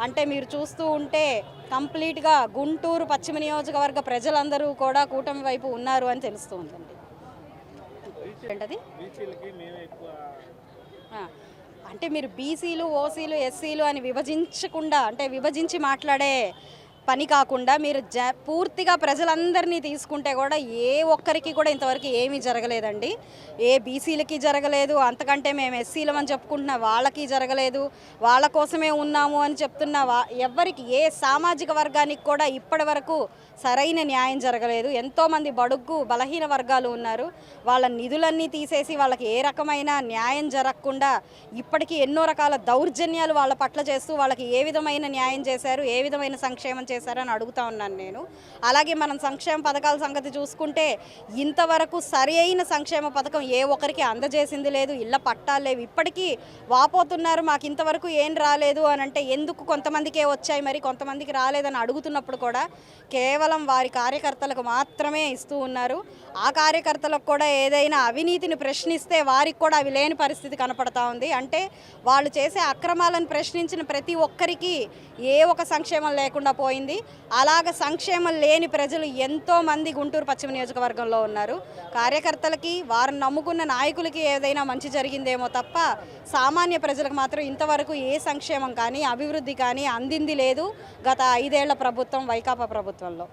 అంటే మీరు చూస్తూ ఉంటే కంప్లీట్గా గుంటూరు పశ్చిమ నియోజకవర్గ ప్రజలందరూ కూడా కూటమి వైపు ఉన్నారు అని తెలుస్తూ ఉందండి ఏంటది అంటే మీరు బీసీలు ఓసీలు ఎస్సీలు అని విభజించకుండా అంటే విభజించి మాట్లాడే పని కాకుండా మీరు జ పూర్తిగా ప్రజలందరినీ తీసుకుంటే కూడా ఏ ఒక్కరికి కూడా ఇంతవరకు ఏమీ జరగలేదండి. ఏ బీసీలకి జరగలేదు అంతకంటే మేము ఎస్సీలం అని చెప్పుకుంటున్న వాళ్ళకి జరగలేదు వాళ్ళ కోసమే ఉన్నాము అని చెప్తున్న వా ఏ సామాజిక వర్గానికి కూడా ఇప్పటి వరకు సరైన న్యాయం జరగలేదు. ఎంతోమంది బడుగు బలహీన వర్గాలు ఉన్నారు. వాళ్ళ నిధులన్నీ తీసేసి వాళ్ళకి ఏ రకమైన న్యాయం జరగకుండా ఇప్పటికీ ఎన్నో రకాల దౌర్జన్యాలు వాళ్ళ పట్ల చేస్తూ వాళ్ళకి ఏ విధమైన న్యాయం చేశారు ఏ విధమైన సంక్షేమం చేశారని అడుగుతా ఉన్నాను నేను. అలాగే మనం సంక్షేమ పథకాల సంగతి చూసుకుంటే ఇంతవరకు సరి అయిన సంక్షేమ పథకం ఏ ఒక్కరికి అందజేసింది లేదు. ఇళ్ళ పట్టాలు లేవు. ఇప్పటికీ వాపోతున్నారు. మాకు ఇంతవరకు ఏం రాలేదు అని అంటే ఎందుకు కొంతమందికే వచ్చాయి మరి కొంతమందికి రాలేదని అడుగుతున్నప్పుడు కూడా కేవలం వారి కార్యకర్తలకు మాత్రమే ఇస్తూ ఉన్నారు. ఆ కార్యకర్తలకు కూడా ఏదైనా అవినీతిని ప్రశ్నిస్తే వారికి కూడా అవి లేని పరిస్థితి కనపడతా ఉంది. అంటే వాళ్ళు చేసే అక్రమాలను ప్రశ్నించిన ప్రతి ఒక్కరికి ఏ ఒక సంక్షేమం లేకుండా పోయింది. అలాగ సంక్షేమం లేని ప్రజలు ఎంతో మంది గుంటూరు పశ్చిమ నియోజకవర్గంలో ఉన్నారు. కార్యకర్తలకి వారు నమ్ముకున్న నాయకులకి ఏదైనా మంచి జరిగిందేమో తప్ప సామాన్య ప్రజలకు మాత్రం ఇంతవరకు ఏ సంక్షేమం కానీ అభివృద్ధి కానీ అందింది లేదు గత ఐదేళ్ళ ప్రభుత్వం వైకాపా ప్రభుత్వంలో.